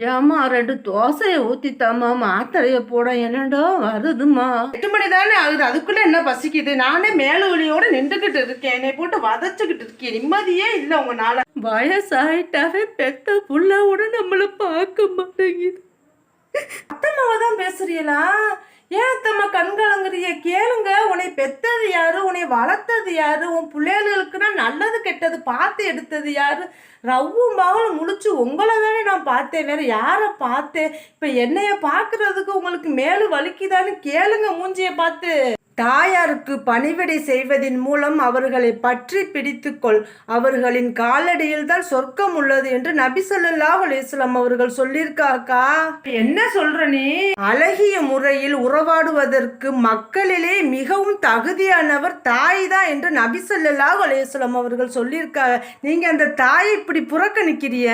ஏம்மா ரெண்டு தோசையை ஊத்தித்தாமா மாத்திரைய போட என்னடோ வருதுமா எட்டு மணி தானே ஆகுது அதுக்குள்ள என்ன பசிக்குது? நானே மேல வலியோட நின்றுகிட்டு இருக்கேன் என்னை போட்டு வதச்சுக்கிட்டு இருக்கேன் நிம்மதியே இல்லை உங்களால. வயசாயிட்டாவே பெத்த புள்ளவோட நம்மள பார்க்க மாட்டேங்குது. அத்தம்மாவை தான் பேசுறீங்களா? ஏன் அத்தம்மா கண்கலங்குறிய கேளுங்க உன்னை பெத்த யாரு? உன்னை வளர்த்தது யாரு? உன் பிள்ளைகளுக்குன்னா நல்லது கெட்டது பார்த்து எடுத்தது யாரு? ரவ்வும் மகளும் முழிச்சு உங்களை தானே நான் பார்த்தேன். வேற யாரை பார்த்தேன்? இப்போ என்னைய பார்க்கறதுக்கு உங்களுக்கு மேலும் வலிக்குதான்னு கேளுங்க மூஞ்சிய பார்த்து. தாயாருக்கு பணிவிடை செய்வதின் மூலம் அவர்களை பற்றி பிடித்துக்கொள். அவர்களின் காலடியில் தான் சொர்க்கம் உள்ளது என்று நபி ஸல்லல்லாஹு அலிஸ்லாம் அவர்கள் சொல்லியிருக்காக்கா? என்ன சொல்ற நீ? அழகிய முறையில் உறவாடுவதற்கு மக்களிலே மிகவும் தகுதியானவர் தாய் தான் என்று நபி ஸல்லல்லாஹு அலிஸ்லாம் அவர்கள் சொல்லியிருக்காங்க நீங்க அந்த தாயை இப்படி புறக்கணிக்கிறிய?